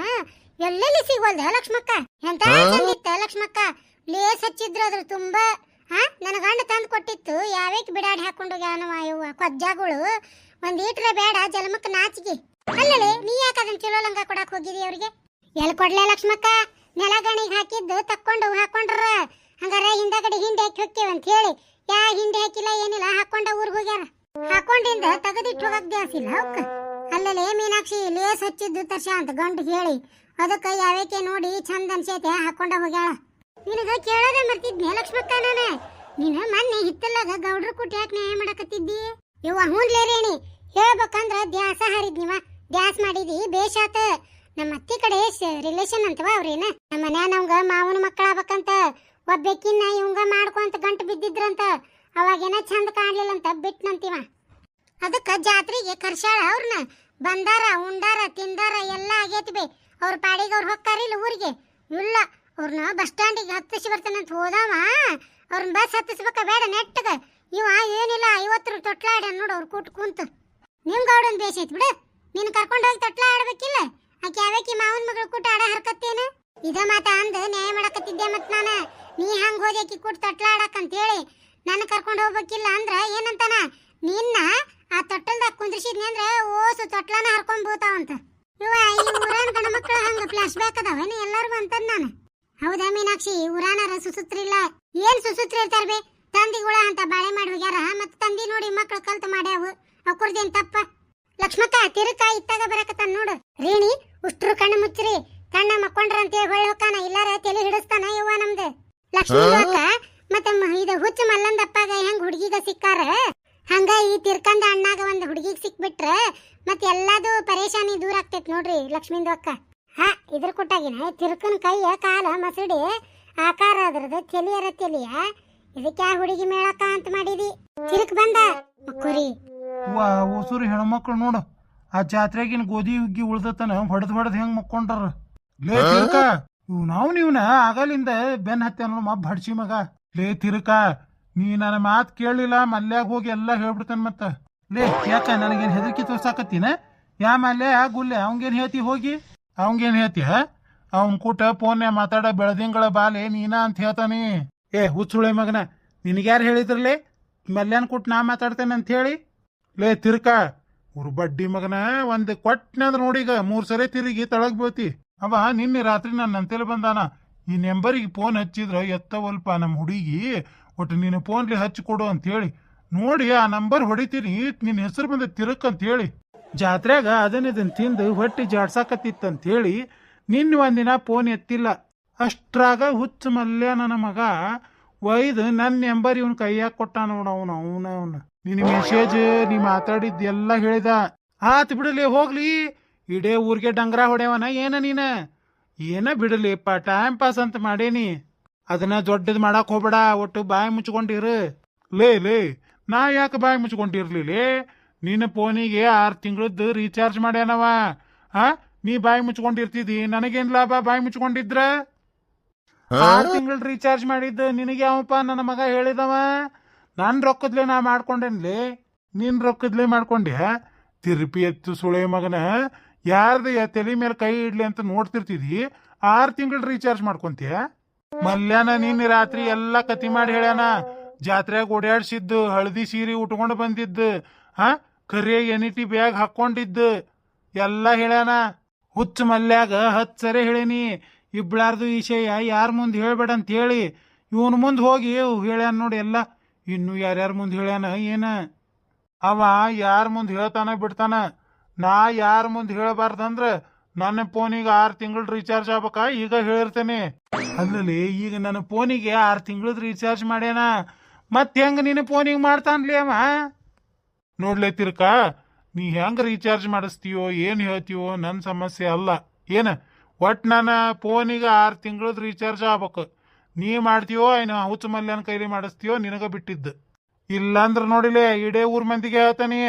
ಎಲ್ಲೆಲ್ಲಿ ಸಿಗೋಲ್ದ ಲಕ್ಷ್ಮಕ್ಕ? ಎಂತ ಚಂದಿತ್ತ ಲಕ್ಷ್ಮಕ್ಕ? ಲೇಸ್ ಹಚ್ಚಿದ್ರು ಅದ್ರ ತುಂಬಾ ಹಾ? ನನ್ನ ಗಂಡ ತಂದು ಕೊಟ್ಟಿತ್ತು. ಯಾವ್ಯಾಕೆ ಬಿಡಾಡಿ ಹಾಕೊಂಡು ಇವ ಕೊಜ್ಜಾಗಳು. ಒಂದ್ ಈಟ್ರೆ ಬೇಡ ಜಲಮಕ್ಕ ನಾಚಿಗೆ ಅಲ್ಲಲೆ ನೀ ಯಾಕ ಅದನ್ನ ಚಲೋ ಲಂಗ ಕೊಡಕ್ ಹೋಗಿದಿ ಅವ್ರಿಗೆ? ಎಲ್ಲಿ ಕೊಡ್ಲೆ ಲಕ್ಷ್ಮಕ್ಕ? ನೆಲಗಣಿಗೆ ಹಾಕಿದ್ದು ತಕ್ಕೊಂಡು ಹಾಕೊಂಡ್ರ. ಹಂಗಾರ ಹಿಂದಗಡೆ ಹಿಂದೆ ಹಾಕಿ ಹೊಕ್ಕೇವ ಅಂತ ಹೇಳಿ. ಯಾ ಹಿಂದೆ ಹಾಕಿಲ್ಲ ಏನಿಲ್ಲ ಹಾಕೊಂಡ ಊರಿಗೆ ಹೋಗ್ಯಾರ. ಹಾಕೊಂಡಿಂದ ತೆಗೆದಿಟ್ಟು ಹೋಗಕ್ ಇಲ್ಲ ಅವಕ್ಕ. ಅಲ್ಲಲೆ ಮೀನಾಕ್ಷಿ ಲೇಸ್ ಹಚ್ಚಿದ್ದು ತರ್ಷ ಅಂತ ಗಂಡು ಹೇಳಿ. ಅದಕ್ಕ ಯಾವಕ್ಕೆ ನೋಡಿ ಚಂದ ಅನ್ಸೈತೆ, ಹಾಕೊಂಡ ಹೋಗ್ಯಾಳ. ನಿನಗ ಕೇಳೋದೇ ಮರ್ತಿದ್ನೆ ಲಕ್ಷ್ಮಕ್ಕ ನೀನು. ನೀನ ಮೊನ್ನೆ ಹಿತ್ತಲಾಗ ಗೌಡ್ರ ಕುಟ್ಟಿ ಯಾಕೆ ನ್ಯಾಯ ಮಾಡಕತ್ತಿದ್ದಿ? ಇವ ಹೂನ್ಲೇ ರೇಣಿ ಹೇಳ್ಬೇಕಂದ್ರ ದ್ಯಾಸ ಹರಿದ್ನಿವ. ದ್ಯಾಸ್ ಮಾಡಿದಿ ಬೇಷಾತ ನಮ್ಮ ಅತ್ತಿ ಕಡೆ ರಿಲೇಷನ್ ಅಂತವ ಅವ್ರೇನ. ನಮ್ಮ ಮನ್ಯಾಗ ನಮ್ಗ ಮಾವನ ಮಕ್ಕಳ ಆಗ್ಬೇಕಂತ ಒಬ್ಬಕಿನ್ನ ಇವಂಗ ಮಾಡ್ಕೊಂತ ಗಂಟು ಬಿದ್ದಿದ್ರಂತ. ಅವಾಗೇನ ಚಂದ ಕಾಣ್ಲಿಲ್ಲ ಅಂತ ಬಿಟ್ನಂತಿವ. ಅದಕ್ಕ ಜಾತ್ರೆಗೆ ಕರ್ಸಾಳ ಅವ್ರನ್ನ. ಬಂದಾರ, ಉಂಡಾರ, ತಿಂದಾರ, ಎಲ್ಲ ಆಗೈತಿ ಬೇ. ಅವ್ರ ಪಾಡಿಗೆ ಅವ್ರು ಹೋಗ್ತಾರಿಲ್ಲ ಊರಿಗೆ. ಇಲ್ಲ ಅವ್ರನ್ನ ಬಸ್ ಸ್ಟ್ಯಾಂಡಿಗೆ ಹತ್ತಿಸಿ ಬರ್ತಾನಂತ ಹೋದವ. ಅವ್ರನ್ನ ಬಸ್ ಹತ್ತಿಸ್ಬೇಕ ಬೇಡ ನೆಟ್ಟಗ ಇವ ಏನಿಲ್ಲ ಐವತ್ತು ತೊಟ್ಲ ಆಡ ನೋಡು ಅವ್ರು ಕೂಟ್ ಕುಂತು. ನಿಮ್ ಗೌಡನ್ ಬೇಸೈತ್ ಬಿಡು. ನೀನು ಕರ್ಕೊಂಡು ಹೋಗಿ ತೊಟ್ಲ ಆಡ್ಬೇಕಿಲ್ಲ ಆಕೆ ಯಾವ್ಯಾಕಿ ಮಾವನ್ ಮಗಳು ಕೂಟ ಆಡ ಹರ್ಕತ್ತೇನು? ಇದ ಮಾತ ಅಂದ ನ್ಯಾಯ ಮಾಡಕತ್ತಿದ್ದೆ ಮತ್ ನಾನ. ನೀ ಹಂಗ ಹೋಗಿ ಆಕಿ ಕೂಟ ತೊಟ್ಲ ಆಡಕ್ ಅಂತೇಳಿ. ನನ್ನ ಕರ್ಕೊಂಡು ಹೋಗ್ಬೇಕಿಲ್ಲ ಅಂದ್ರ ಏನಂತಾನ? ನಿನ್ನ ಆ ತೊಟ್ಟಲ್ದಾಗ ಕುಂದ್ರಿಸಿದ್ನಿ ಅಂದ್ರೆ ಓಸು ತೊಟ್ಲನ ಹರ್ಕೊಂಡ್ ಬೀಳ್ತಾವಂತ. ಇವ ಈ ಊರಾನ ಗಂಡ ಮಕ್ಕಳು ಹಂಗ ಫ್ಲಾಶ್ ಬ್ಯಾಕ್ ಅದಾವೇನು ಎಲ್ಲಾರ್ಗು ಅಂತ ನಾನು? ಹೌದಾ ಮೀನಾಕ್ಷಿ? ಊರಾನರ ಸುಸುತ್ರಿಲ್ಲ. ಏನ್ ಸುಸುತ್ರಿ ಇರ್ತಾರ ಬೇ? ತಂದಿಗಳ ಅಂತ ಬಾಳೆ ಮಾಡಿ ಹೋಗ್ಯಾರ ಮತ್ತೆ ತಂದಿ ನೋಡಿ ಮಕ್ಳು ಕಲ್ತು ಮಾಡ್ಯಾವು. ಅಕ್ಕರ್ದೇನ್ ತಪ್ಪ? ಲಕ್ಷ್ಮಕ್ಕ ತಿರುಕ ಇತ್ತಾಗ ಬರಕತ್ತಾನ ನೋಡು. ರೇಣಿ ಉಷ್ಟ್ರು ಕಣ್ಣು ಮುಚ್ಚ್ರಿ. ಕಣ್ಣ ಮಕ್ಕೊಂಡ್ರ ಅಂತ ಹೇಳಿ ಹೊಳ್ಳಿ ಹೋಕಾನ ಇಲ್ಲಾರ ತಲೆ ಹಿಡಿಸ್ತಾನ ಯವ್ವ ನಮ್ದು? ಲಕ್ಷ್ಮೀ ಅಕ್ಕ ಮತ್ತೆ ಇದು ಹುಚ್ಚ ಮಲ್ಲಂದಪ್ಪಾಗ ಹೆಂಗ್ ಹುಡುಗಿಗ ಸಿಕ್ಕಾರ? ಹಂಗ ಈ ತಿರ್ಕಂದ ಅಣ್ಣಾಗ ಒಂದ್ ಹುಡುಗಿಗೆ ಸಿಕ್ಬಿಟ್ರ ಮತ್ ಎಲ್ಲಾದು ಪರೇಶಾನಿ ದೂರ ಆಗ್ತೈತ್ ನೋಡ್ರಿ ಲಕ್ಷ್ಮಿಂದು ಅಕ್ಕ ಹಾ ಇದ್ರ ಕೊಟ್ಟಾಗಿನ? ತಿರ್ಕನ್ ಕೈಯ ಕಾಲ ಮಸಡಿ ಆಕಾರ ಅದ್ರದ್ದು ತೆಲಿಯರ ತೆಲಿಯ. ಇದಕ್ಕೆ ಆ ಹುಡುಗಿ ಮೇಳಕ ಅಂತ ಮಾಡಿದಿ. ತಿರುಕ್ ಬಂದ. ಕುರಿ ವಾ ಹೊಸೂರು ಹೆಣ್ಮಕ್ಳು ನೋಡು. ಆ ಜಾತ್ರೆಗಿನ ಗೋಧಿ ಉಗ್ಗಿ ಉಳ್ದತನ ಹೊಡೆದ್ ಹೊಡೆದ್ ಹೆಂಗ್ ಮಕ್ಕೊಂಡ್ರ. ಲೇ ತಿರ್ಕ. ಇವ್ ನಾವು ನೀವ್ನ ಆಗಲಿಂದ ಬೆನ್ ಹತ್ತೆ ನೋಡು ಮಬ್ಬ ಹಡ್ಸಿ ಮಗ. ಲೇ ತಿರ್ಕ. ನೀ ನನ್ನ ಮಾತ್ ಕೇಳಿಲ್ಲ, ಮಲ್ಯಾಗ ಹೋಗಿ ಎಲ್ಲ ಹೇಳ್ಬಿಡ್ತಾನ ಮತ್ತ. ಲೇ, ಯಾಕ ನನಗೇನ್ ಹೆದರಿಕೆ ತೋರ್ಸಾಕತ್ತೀನ? ಯಾ ಮಲ್ಯ, ಯಾ ಗುಲ್ಲೆ ಅವಂಗೇನ್ ಹೇಳ್ತಿ ಹೋಗಿ? ಅವಂಗೇನ್ ಹೇಳ್ತಿ ಅವನ್ ಕೂಟ ಫೋನ್ಯಾಗ ಮಾತಾಡ ಬೆಳದಿಂಗಳ ಬಾಲೆ ನೀನಾ ಅಂತ ಹೇಳ್ತಾನೆ. ಏ ಹುಚ್ಚುಳೆ ಮಗನ, ನಿನಗ್ಯಾರು ಹೇಳಿದ್ರಲ್ಲೇ ಮಲ್ಯಾನ್ ಕೊಟ್ಟು ನಾ ಮಾತಾಡ್ತೇನೆ ಅಂತ ಹೇಳಿ? ಲೇ, ತಿರ್ಕ. ಊರ ಬಡ್ಡಿ ಮಗನ, ಒಂದ್ ಕೊಟ್ಟನಂದ್ರ ನೋಡಿಗ ಮೂರ್ ಸರಿ ತಿರುಗಿ ತಳಗ್ ಬೀಳ್ತಿ ಅವ ನಿನ್ನೆ ರಾತ್ರಿ ನನ್ನ ಅಂತೇಳಿ ಬಂದಾನ. ಈ ನಂಬರಿಗೆ ಫೋನ್ ಹಚ್ಚಿದ್ರ ಎತ್ತವಲ್ಪ ನಮ್ಮ ಹುಡುಗಿ? ಒಟ್ಟು ನೀನು ಫೋನ್ಲಿ ಹಚ್ಚಿ ಕೊಡು ಅಂತ ಹೇಳಿ ನೋಡಿ, ಆ ನಂಬರ್ ಹೊಡಿತೀನಿ. ನಿನ್ನ ಹೆಸರು ಬಂದ ತಿರುಕ್ ಅಂತ ಹೇಳಿ ಜಾತ್ರೆಗ ಅದನ್ನ ಇದನ್ನ ತಿಂದು ಹೊಟ್ಟಿ ಜಾಡ್ಸಾಕತ್ತಿತ್ತಂತೇಳಿ ನಿನ್ನ ಒಂದಿನ ಫೋನ್ ಎತ್ತಿಲ್ಲ. ಅಷ್ಟ್ರಾಗ ಹುಚ್ಚ ಮಲ್ಯ ನನ್ನ ಮಗ ಒಯ್ದು ನನ್ನ ನಂಬರ್ ಇವನ್ ಕೈಯಾಗ ಕೊಟ್ಟ ನೋಡ ಅವನು, ಅವನ, ಅವನು. ನಿನ್ನ ಮೆಸೇಜ್ ನೀ ಮಾತಾಡಿದ್ದೆಲ್ಲ ಹೇಳಿದ. ಆತ್ ಬಿಡಲಿ ಹೋಗ್ಲಿ. ಇಡೇ ಊರಿಗೆ ಡಂಗ್ರ ಹೊಡೆಯವನ ಏನ ನೀನ? ಏನ ಬಿಡಲಿಪ್ಪ ಟೈಮ್ ಪಾಸ್ ಅಂತ ಮಾಡೇನಿ. ಅದನ್ನ ದೊಡ್ಡದ್ ಮಾಡಕ್ ಹೋಗ್ಬೇಡ ಒಟ್ಟು ಬಾಯಿ ಮುಚ್ಕೊಂಡಿರು. ಲೇ ಲೇ ನಾ ಯಾಕೆ ಬಾಯಿ ಮುಚ್ಕೊಂಡಿರ್ಲಿಲ್ಲ ನಿನ್ನ ಫೋನಿಗೆ ಆರು ತಿಂಗಳದ್ದು ರೀಚಾರ್ಜ್ ಮಾಡ್ಯಾನವ. ಹಾ ನೀ ಬಾಯಿ ಮುಚ್ಕೊಂಡಿರ್ತಿದಿ ನನಗೇನ್ ಲಾಭ ಬಾಯಿ ಮುಚ್ಕೊಂಡಿದ್ರ? ಆರು ತಿಂಗಳ ರೀಚಾರ್ಜ್ ಮಾಡಿದ್ದು ನಿನಗೆ ಯಾವಪ್ಪ ನನ್ನ ಮಗ ಹೇಳಿದವ. ನನ್ನ ರೊಕ್ಕದ್ಲೆ ನಾ ಮಾಡ್ಕೊಂಡೇನ್ಲಿ? ನಿನ್ ರೊಕ್ಕದ್ಲೆ ಮಾಡ್ಕೊಂಡ್ಯಾ? ತಿರುಪಿ ಎತ್ತು ಸುಳೆ ಮಗನ. ಯಾರ್ದು ಯಾ ತಲೆ ಮೇಲೆ ಕೈ ಇಡ್ಲಿ ಅಂತ ನೋಡ್ತಿರ್ತಿದಿ ಆರು ತಿಂಗಳ ರೀಚಾರ್ಜ್ ಮಾಡ್ಕೊಂತೀಯ? ಮಲ್ಯಾನ ನಿನ್ನೆ ರಾತ್ರಿ ಎಲ್ಲ ಕತಿ ಮಾಡಿ ಹೇಳ್ಯಾನ. ಜಾತ್ರೆಯಾಗ ಓಡಾಡ್ಸಿದ್ದು ಹಳದಿ ಸೀರೆ ಉಟ್ಕೊಂಡು ಬಂದಿದ್ದು, ಹಾ, ಕರಿಯ ಎನಿಟಿ ಬ್ಯಾಗ್ ಹಾಕೊಂಡಿದ್ದು ಎಲ್ಲ ಹೇಳ್ಯಾನ. ಹುಚ್ಚ ಮಲ್ಯಾಗ ಹತ್ತು ಸರಿ ಹೇಳೀನಿ. ಇಬ್ಳಾರ್ದು ವಿಷಯ ಯಾರ ಮುಂದೆ ಹೇಳ್ಬೇಡ ಅಂತ ಹೇಳಿ, ಇವನ್ ಮುಂದೆ ಹೋಗಿ ಹೇಳ್ಯಾನ ನೋಡಿ ಎಲ್ಲ. ಇನ್ನು ಯಾರ್ಯಾರ ಮುಂದೆ ಹೇಳ್ಯಾನ, ಏನ? ಅವ ಯಾರ ಮುಂದೆ ಹೇಳ್ತಾನ ಬಿಡ್ತಾನ. ನಾ ಯಾರ ಮುಂದೆ ಹೇಳಬಾರ್ದಂದ್ರ ನನ್ನ ಫೋನಿಗೆ ಆರು ತಿಂಗಳ ರೀಚಾರ್ಜ್ ಆಗ್ಬೇಕಾ? ಈಗ ಹೇಳಿರ್ತೇನೆ. ಅಲ್ಲಲ್ಲಿ, ಈಗ ನನ್ನ ಫೋನಿಗೆ ಆರು ತಿಂಗಳದ ರೀಚಾರ್ಜ್ ಮಾಡ್ಯಾನ. ಮತ್ತೆ ಹೆಂಗ ನಿನ್ನ ಫೋನಿಗೆ ಮಾಡ್ತಾನ್ಲಿ ಅವ? ನೋಡ್ಲೆ ತಿರ್ಕ, ನೀ ಹೆಂಗ್ ರೀಚಾರ್ಜ್ ಮಾಡಿಸ್ತೀಯೋ, ಏನ್ ಹೇಳ್ತೀವೋ ನನ್ನ ಸಮಸ್ಯೆ ಅಲ್ಲ. ಏನ, ಒಟ್ ನನ್ನ ಫೋನಿಗೆ ಆರು ತಿಂಗಳದ ರೀಚಾರ್ಜ್ ಆಗ್ಬೇಕು. ನೀ ಮಾಡ್ತೀಯೋ, ಏನು ಹುಚ್ಚು ಮಲ್ಯನ ಕೈಲಿ ಮಾಡಿಸ್ತೀಯೋ, ನಿನಗ ಬಿಟ್ಟಿದ್ದು. ಇಲ್ಲಾಂದ್ರೆ ನೋಡಿಲೆ, ಇಡೇ ಊರ್ ಮಂದಿಗೆ ಹೇಳ್ತಾನೆ,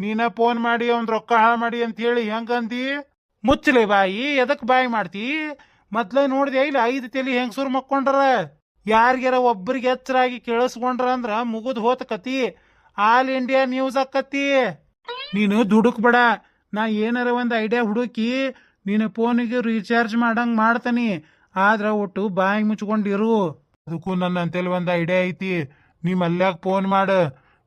ನೀನ ಫೋನ್ ಮಾಡಿ, ಒಂದ್ ರೊಕ್ಕ ಹಾಳು ಮಾಡಿ ಅಂತ ಹೇಳಿ ಹೆಂಗಂದಿ ಮುಚ್ಚಲೆ ಬಾಯಿ ಎದಕ್ಕೆ ಬಾಯಿ ಮಾಡ್ತಿ? ಮೊದ್ಲ ನೋಡಿದೆ, ಇಲ್ಲಿ ಐದು ತೆಲಿ ಹೆಂಗಸೂರ್ ಮಕ್ಕೊಂಡ್ರ? ಯಾರಿಗಾರ ಒಬ್ಬರಿಗೆ ಎಚ್ಚರಾಗಿ ಕೇಳಿಸ್ಕೊಂಡ್ರ ಅಂದ್ರ ಮುಗಿದ್ ಹೋತ ಕತಿ. ಆಲ್ ಇಂಡಿಯಾ ನ್ಯೂಸ್ ಆಕತಿ. ನೀನು ದುಡುಕ್ಬೇಡ ನಾ ಏನಾರ ಒಂದು ಐಡಿಯಾ ಹುಡುಕಿ ನೀನು ಫೋನಿಗೆ ರೀಚಾರ್ಜ್ ಮಾಡಂಗೆ ಮಾಡ್ತಾನಿ. ಆದ್ರೆ ಒಟ್ಟು ಬಾಯಿ ಮುಚ್ಕೊಂಡಿರು. ಅದಕ್ಕೂ ನನ್ನ ಅಂತೇಳಿ ಒಂದು ಐಡಿಯಾ ಐತಿ. ನಿಮ್ಮ ಮಲ್ಯಾಗ ಫೋನ್ ಮಾಡ.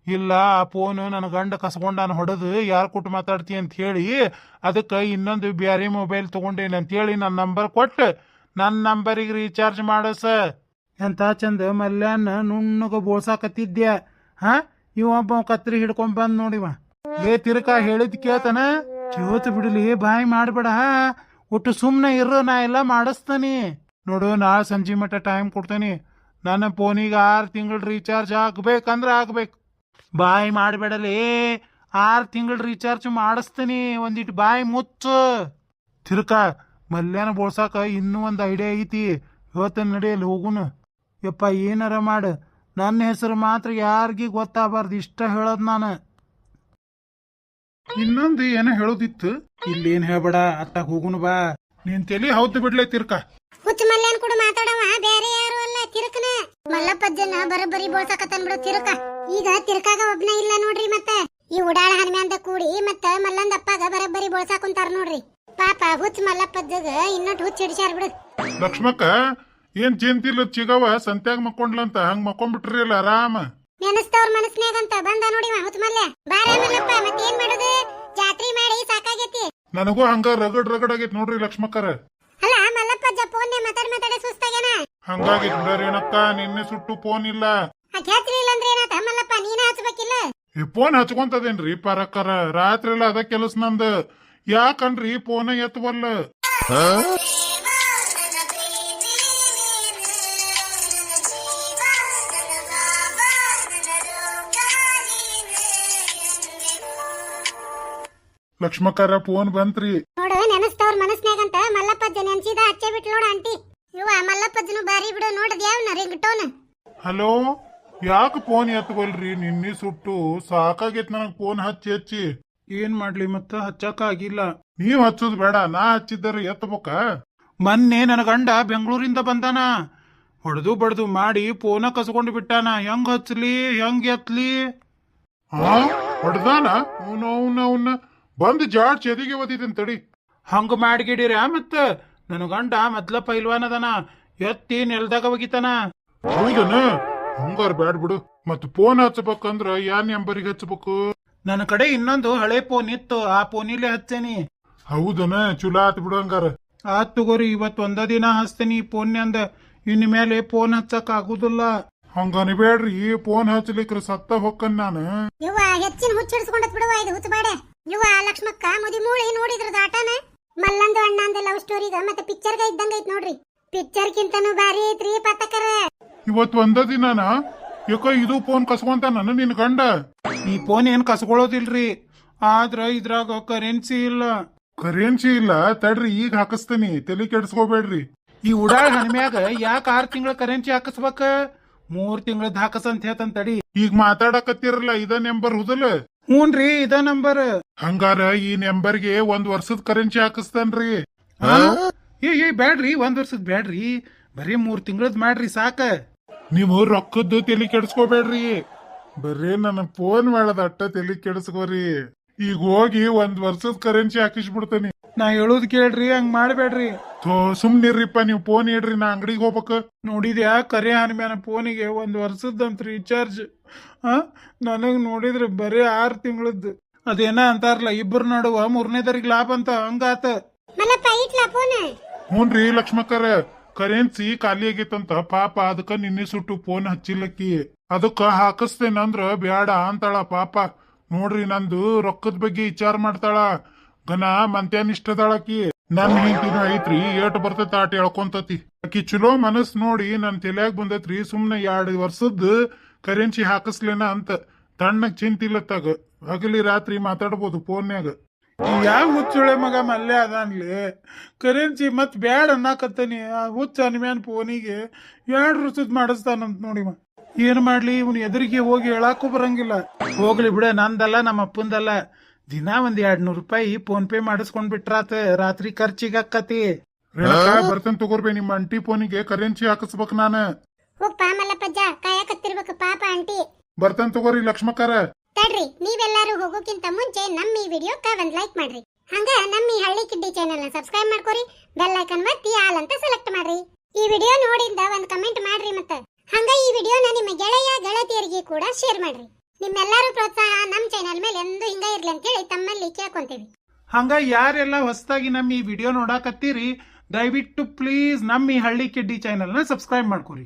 ಇಲ್ಲ ಆ ಫೋನ್ ನನ್ನ ಗಂಡ ಕಸ್ಕೊಂಡಾನ ಹೊಡೆದು, ಯಾರು ಕೊಟ್ಟು ಮಾತಾಡ್ತಿ ಅಂತ ಹೇಳಿ, ಅದಕ್ಕೆ ಇನ್ನೊಂದು ಬೇರೆ ಮೊಬೈಲ್ ತಗೊಂಡೇನಿ ಅಂತ ಹೇಳಿ ನನ್ನ ನಂಬರ್ ಕೊಟ್ಟು ನನ್ನ ನಂಬರಿಗೆ ರೀಚಾರ್ಜ್ ಮಾಡಸ ಎಂತ ಚಂದ ಮಲ್ಯಾನ ನುಣ್ಣಗ ಬೋಳ್ಸಾಕತ್ತಿದ್ಯ, ಹಾ? ಇವ ಒಬ್ಬ ಕತ್ರಿ ಹಿಡ್ಕೊಂಡ್ ಬಂದ್ ನೋಡಿವ ಏ ತಿರ್ಕ ಹೇಳಿದ್ ಕೇಳ್ತಾನ? ಚೋತ್ ಬಿಡಲಿ, ಬಾಯಿ ಮಾಡ್ಬೇಡ. ಒಟ್ಟು ಸುಮ್ಮನೆ ಇರೋ, ನಾ ಎಲ್ಲ ಮಾಡಿಸ್ತಾನಿ. ನೋಡು, ನಾಳೆ ಸಂಜೆ ಮಟ್ಟ ಟೈಮ್ ಕೊಡ್ತೇನಿ. ನನ್ನ ಫೋನಿಗೆ ಆರು ತಿಂಗಳು ರೀಚಾರ್ಜ್ ಆಗ್ಬೇಕಂದ್ರೆ ಆಗ್ಬೇಕು. ಬಾಯಿ ಮಾಡಬೇಡಲೇ. ಆರು ತಿಂಗಳು ರೀಚಾರ್ಜ್ ಮಾಡಿಸ್ತೀನಿ. ಒಂದಿಟ್ಟು ಬಾಯಿ ಮುಚ್ಚು. ತಿರ್ಕ ಮಲ್ಯಾನ ಬೋಳ್ಸಾಕ ಇನ್ನೂ ಒಂದು ಐಡಿಯಾ ಐತಿ. ಇವತ್ತು ನಡೆಯಲ್ಲಿ ಹೋಗುನು. ಯಪ್ಪ, ಏನಾರ ಮಾಡು. ನನ್ನ ಹೆಸರು ಮಾತ್ರ ಯಾರಿಗೂ ಗೊತ್ತಾಗಬಾರ್ದು. ಇಷ್ಟ ಹೇಳೋದು ನಾನು. ಇನ್ನೊಂದು ಏನೋ ಹೇಳೋದಿತ್ತು? ಇಲ್ಲೇನು ಹೇಳ್ಬೇಡ. ಅತ್ತ ಹೋಗುನು ಬಾ. ನೀನ್ ಹೌದು ಬಿಡ್ಲೆ ತಿರ್ಕ. ಹುಚ್ಚ ಕೂಡ ಮಾತಾಡವ. ಬೇರೆ ಯಾರು ಅಲ್ಲ. ತಿರುಕನ. ಮಲ್ಲಪ್ಪಜ್ಜನ ಬರೋಬ್ಬರಿ ಬೋಳ್ಸಕತ್ತನ್ ಬಿಡು ತಿರುಕ. ಈಗ ತಿರುಕಾಗ ಒಬ್ನ ಇಲ್ಲ ನೋಡ್ರಿ ಮತ್ತೆ. ಈ ಉಡಾಳ ಹನುಮೆ ಅಂತ ಕೂಡಿ ಮತ್ತ ಮಲ್ಲಂದ ಅಪ್ಪಾಗ ಬರೋಬ್ಬರಿ ಬೋಳ್ಸಾಕುಂತಾರ ನೋಡ್ರಿ. ಪಾಪ ಹುಚ್ಚ ಮಲ್ಲಪ್ಪಜ್ಜಗ ಇನ್ನೊಟ್ಟು ಹುಚ್ಚ ಹಿಡಿಸ್ಯಾರ ಬಿಡು. ಲಕ್ಷ್ಮಕ್ಕ ಏನ್ ಚಿಂತಿಲ್ಲ ಚಿಗವ? ಸಂತ್ಯಾಗ ಮಕ್ಕೊಂಡ್ಲಂತ ಹಂಗ ಮಕ್ಕೊಂಡ್ಬಿಟ್ರಿ ಅಲ್ಲ ಆರಾಮ? ನೆನಸ್ತವ್ರ ಮನಸ್ನ್ಯಾಗಂತ ಬಂದ ನೋಡಿ ಹುಚ್ಚ ಮಲ್ಲ ಬಾರ ಮಲ್ಲಪ್ಪ ಮತ್ತೇನ್ ಮಾಡುದು? ಜಾತ್ರಿ ಮಾಡಿ ಸಾಕಾಗೈತಿ. ನನಗೂ ಹಂಗ ರಗಡ್ ರಗಡ್ ಆಗೈತಿ ನೋಡ್ರಿ ಲಕ್ಷ್ಮಕ್ಕರ. ಅಲ್ಲ ಮಲ್ಲಪ್ಪಜ್ಜ ಫೋನ್ ಮಾತಾಡ್ ಮಾತಾಡ ಸುಸ್ತಾಗ್ಯಾನ ಬಿಡರೇನಪ್ಪ ನಿನ್ನೆ ಸುಟ್ಟು ಫೋನ್ ಇಲ್ಲ. ಈ ಫೋನ್ ಹಚ್ಕೊಂತದೇನ್ರಿ? ಪರಕ್ಕರ ರಾತ್ರಿ ಎಲ್ಲ ಅದ ಕೆಲಸ ನಂದ. ಯಾಕನ್ರಿ ಫೋನ್ ಎತ್ತವಲ್ಲ ಲಕ್ಷ್ಮಕರ ಫೋನ್ ಬಂತ್ರಿ. ನೋಡು ನೆನಸ್ತವ್ರ ಮನಸ್ನಾಗಂತ ಮಲ್ಲಪ್ಪ ನೆನ್ಸಿದ ಹಚ್ಚೆ ಬಿಟ್ಲು ನೋಡ ಆಂಟಿ ಇವ ಮಲ್ಲಪ್ಪಜ್ಜನು ಬಾರಿ ಬಿಡು, ನೋಡದ್ ಯಾವನ ರಿಂಗ್ ಟೋನ್ ಹಲೋ, ಯಾಕೆ ಫೋನ್ ಎತ್ಕೊಲ್ರಿ ನಿನ್ನೆ ಸುಟ್ಟು ಸಾಕಾಗೈತ್ ನನಗ್ ಫೋನ್ ಹಚ್ಚಿ ಹಚ್ಚಿ. ಏನ್ ಮಾಡ್ಲಿ ಮತ್ತ? ಹಚ್ಚಕ ಆಗಿಲ್ಲ. ನೀವ್ ಹಚ್ಚೋದ್ ಬೇಡ, ನಾ ಹಚ್ಚಿದ್ರೆ ಎತ್ತಬೇಕ ಮೊನ್ನೆ ನನ್ನ ಗಂಡ ಬೆಂಗಳೂರಿಂದ ಬಂದಾನ. ಹೊಡೆದು ಬಡದು ಮಾಡಿ ಫೋನ ಕಸ್ಕೊಂಡು ಬಿಟ್ಟಾನ. ಹೆಂಗ್ ಹಚ್ಲಿ, ಹೆಂಗ್ ಎತ್ಲಿ? ಹಾ ಹೊಡ್ದಾನ? ಬಂದ್ ಜಾಡ್ ಚೆದಿಗೆ ಓದಿದ್ದೀನಿ ತಡಿ. ಹಂಗ ಮಾಡ್ಗಿಡಿರ ಮತ್ತ? ನನ್ನ ಗಂಡ ಮೊದ್ಲ ಪೈಲ್ವಾನ್ ಅದನ ಎತ್ತಿ ನೆಲ್ದಾಗ ಒಗಿತಾನ. ಹೌದನ? ಹಂಗಾರ ಬ್ಯಾಡ್ ಬಿಡು. ಮತ್ ಫೋನ್ ಹಚ್ಚಬೇಕಂದ್ರ ಯಾ ನಂಬರಿಗೆ ಹಚ್ಚಬೇಕು ನನ್ನ ಕಡೆ ಇನ್ನೊಂದು ಹಳೆ ಫೋನ್ ಇತ್ತು. ಆ ಫೋನಿಲೆ ಹಚ್ಚೇನಿ. ಹೌದನ? ಚಲೋ ಆತ್ ಬಿಡು ಹಂಗಾರ. ಆತ್ ತಗೋರಿ ಇವತ್ ಒಂದ ದಿನ ಹಚ್ತೇನಿ ಫೋನ್ಯಂದ ಇನ್ ಮೇಲೆ ಫೋನ್ ಹಚ್ಚಕ್ ಆಗುದಿಲ್ಲ. ಬೇಡ್ರಿ ಈ ಫೋನ್ ಹಚ್ಚಲಿಕ್ರ ಸತ್ತ ಹೊಕ್ಕನ್ ನಾನು. ಇವ ಹೆಚ್ಚಿನ ಹುಚ್ಚಿಡ್ಸ್ಕೊಂಡತ್ ಬಿಡುವ ಇದು ಬಾಡೆ. ಇವ ಲಕ್ಷ್ಮಕ್ಕ ಮುದಿ ಮೂಳಿ ನೋಡಿದ್ರದ ಆಟನ ಮಲ್ಲಂದು ಅಣ್ಣಂದೆ ಲವ್ ಸ್ಟೋರಿಗ ಮತ್ತೆ ಪಿಕ್ಚರ್ಗ ಇದ್ದಂಗ ಐತ್ ನೋಡ್ರಿ. ಪಿಕ್ಚರ್ ಕಿಂತನೂ ಭಾರಿ ಐತ್ರಿ ಪತಕರ ಇವತ್ ಒಂದ ದಿನಾನ? ಯಾಕ ಇದು ಫೋನ್ ಕಸ್ಕೊಂತ ನನ್ನ ನಿನ್ ಗಂಡ. ಈ ಫೋನ್ ಏನ್ ಕಸ್ಕೊಳ್ಳೋದಿಲ್ರಿ. ಆದ್ರ ಇದ್ರಾಗ ಕರೆನ್ಸಿ ಇಲ್ಲ. ಕರೆನ್ಸಿ ಇಲ್ಲ. ತಡ್ರಿ ಈಗ ಹಾಕಿಸ್ತೀನಿ. ತಲೆ ಕೆಡ್ಸ್ಕೋಬೇಡ್ರಿ. ಈ ಉಡಾಳ್ ಹಣ್ಮ್ಯಾಗ ಯಾಕ ಆರ್ ತಿಂಗಳ ಕರೆನ್ಸಿ ಹಾಕಸ್ಬೇಕ? ಮೂರ್ ತಿಂಗಳದ್ ಅಂತ ಹೇಳ್ತಾನ ತಡಿ. ಈಗ ಮಾತಾಡಕತ್ತಿರಲ್ಲ ಇದ ನಂಬರ್ ಹುದಲ್ ಹ್ಞೂನ್ರಿ ಇದ ನಂಬರ್. ಹಂಗಾರ ಈ ನಂಬರ್ಗೆ ಒಂದ್ ವರ್ಷದ ಕರೆನ್ಸಿ ಹಾಕಿಸ್ತಾನ್ರಿ. ಏ ಏ ಬ್ಯಾಡ್ರಿ ಒಂದ್ ವರ್ಷದ ಬ್ಯಾಡ್ರಿ. ಬರೀ ಮೂರ್ ತಿಂಗಳದ್ ಮಾಡ್ರಿ ಸಾಕ. ನೀವು ರೊಕ್ಕದ್ದು ತಲೆ ಕೆಡ್ಸ್ಕೋಬೇಡ್ರಿ. ಬರೀ ನನ್ನ ಫೋನ್ ಮಾಡದ ಅಟ್ಟ ತಲೆ ಕೆಡ್ಸ್ಕೋರಿ. ಈಗ ಹೋಗಿ ಒಂದ್ ವರ್ಷದ ಕರೆನ್ಸಿ ಹಾಕಿಸ್ಬಿಡ್ತೇನಿ. ನಾ ಹೇಳೋದ್ ಕೇಳ್ರಿ ಹಂಗ್ ಮಾಡ್ಬೇಡ್ರಿ. ಥೋ ಸುಮ್ನಿರ್ರಿಪ್ಪ ನೀವು ಫೋನ್ ಇಡ್ರಿ ನಾ ಅಂಗಡಿಗೆ ಹೋಗ್ಬೇಕ. ನೋಡಿದ್ಯಾ ಕರೆ ಹನುಮ್ಯಾನ ಫೋನಿಗೆ ಒಂದ್ ವರ್ಷದಂತ ರೀಚಾರ್ಜ್ ಆ ನನಗ್ ನೋಡಿದ್ರೆ ಬರೀ ಆರ್ ತಿಂಗಳದ್ದು. ಅದೇನ ಅಂತಾರಲ್ಲ ಇಬ್ಬರು ನಡುವ ಮೂರನೇದರಿಗೆ ಲಾಭ ಅಂತ ಹಂಗಾತ. ಹ್ಞೂನ್ರಿ ಲಕ್ಷ್ಮಕ್ಕರ ಕರೆನ್ಸಿ ಖಾಲಿ ಆಗೈತಂತ ಪಾಪ ಅದಕ್ಕ ನಿನ್ನೆ ಸುಟ್ಟು ಫೋನ್ ಹಚ್ಚಿಲ್ಲಕ್ಕಿ. ಅದಕ್ಕ ಹಾಕಿಸ್ತೇನಂದ್ರ ಬ್ಯಾಡ ಅಂತಾಳ ಪಾಪ. ನೋಡ್ರಿ ನಂದು ರೊಕ್ಕದ ಬಗ್ಗೆ ವಿಚಾರ ಮಾಡ್ತಾಳ. ಗನ ಮಂತ್ಯಾನಿಷ್ಠದಾಳಕಿ ನನ್ ಹೆಂಡತಿನೂ ಐತ್ರಿ ಏಟ್ ಬರ್ತೈತಿ ಆಟ ಹೇಳ್ಕೊಂತತಿ. ಆಕಿ ಚಲೋ ಮನಸ್ ನೋಡಿ ನನ್ ತಲೆಯಾಗ ಬಂದೈತ್ರಿ ಸುಮ್ನೆ ಎರಡ್ ವರ್ಷದ ಕರೆನ್ಸಿ ಹಾಕಿಸ್ಲೇನ ಅಂತ ತಣ್ಣಗ್ ಚಿಂತಿಲ್ಲತ್ತಾಗ ಹಗಲಿ ರಾತ್ರಿ ಮಾತಾಡ್ಬೋದು ಫೋನ್ಯಾಗ ಯಾವ ಹುಚ್ಚುಳೆ ಮಗ ಮಲ್ಲೆ ಅದಾನ್ಲಿ ಕರೆನ್ಸಿ ಮತ್ ಬ್ಯಾಡ್ ಅನ್ನಕತ್ತನಿ. ಆ ಹುಚ್ಚ ಅನ್ಮ್ಯಾನ್ ಫೋನಿಗೆ ಎರಡು ವರ್ಷದ್ ಮಾಡಿಸ್ತಾನಂತ ನೋಡಿವ ಏನ್ ಮಾಡ್ಲಿ? ಇವ್ನ ಎದುರಿಗೆ ಹೋಗಿ ಹೇಳಾಕು ಬರಂಗಿಲ್ಲ. ಹೋಗ್ಲಿ ಬಿಡ ನಂದಲ್ಲ ನಮ್ಮ ಅಪ್ಪಂದಲ್ಲ ದಿನ ಒಂದ್ ಎರಡ್ ನೂರ್ ರೂಪಾಯಿ ಫೋನ್ ಪೇ ಮಾಡಿಸ್ಕೊಂಡ್ ಬಿಟ್ರಾತ. ರಾತ್ರಿ ಖರ್ಚಿಗೆ ಅಕ್ಕತಿ. ಬರ್ತನ್ ಬರ್ತೇನೆ ತಗೋರ್ಬೇ ನಿಮ್ಮ ಅಂಟಿ ಫೋನಿಗೆ ಕರೆನ್ಸಿ ಹಾಕಿಸ್ಬೇಕು ನಾನು. ಹೋಗ್ಪ ಮಲ್ಲಪ್ಪಜ್ಜ ಕಾಯಕತ್ತಿರ್ಬೇಕು ಪಾಪ ಆಂಟಿ. ಬರ್ತನ್ ತಗೋರಿ ಲಕ್ಷ್ಮಕ್ಕಾರ ತಡ್ರಿ ನೀವೆಲ್ಲರೂ ಹೋಗೋಕ್ಕಿಂತ ಮುಂಚೆ ನಮ್ಮ ಈ ವಿಡಿಯೋಕ್ಕ ಒಂದ್ ಲೈಕ್ ಮಾಡ್ರಿ. ಹಂಗ ನಮ್ಮ ಈ ಹಳ್ಳಿ ಕಿಡ್ಡಿ ಚಾನೆಲ್ನ ಸಬ್ಸ್ಕ್ರೈಬ್ ಮಾಡ್ಕೊರಿ ಬೆಲ್ ಐಕನ್ ಒತ್ತಿ ಆಲ್ ಅಂತ ಸೆಲೆಕ್ಟ್ ಮಾಡ್ರಿ. ಈ ವಿಡಿಯೋ ನೋಡಿಂದ ಒಂದ್ ಕಮೆಂಟ್ ಮಾಡ್ರಿ ಮತ್ತ. ಹಂಗ ಈ ವಿಡಿಯೋನ ನಿಮ್ಮ ಗೆಳೆಯ ಗೆಳತಿಯರಿಗೆ ಕೂಡ ಶೇರ್ ಮಾಡ್ರಿ. ನಿಮ್ಮೆಲ್ಲರೂ ಪ್ರೋತ್ಸಾಹ ನಮ್ಮ ಚಾನೆಲ್ ಮೇಲೆ ಎಂದು ಹಿಂಗ ಇರ್ಲಿ ಅಂತೇಳಿ ತಮ್ಮಲ್ಲಿ ಕೇಳ್ಕೊಂತೀವಿ. ಹಂಗ ಯಾರೆಲ್ಲ ಹೊಸದಾಗಿ ನಮ್ಮ ಈ ವಿಡಿಯೋ ನೋಡಾಕತ್ತೀರಿ ದಯವಿಟ್ಟು ಪ್ಲೀಸ್ ನಮ್ಮ ಈ ಹಳ್ಳಿ ಕಿಡ್ಡಿ ಚಾನೆಲ್ನ ಸಬ್ಸ್ಕ್ರೈಬ್ ಮಾಡ್ಕೊರಿ.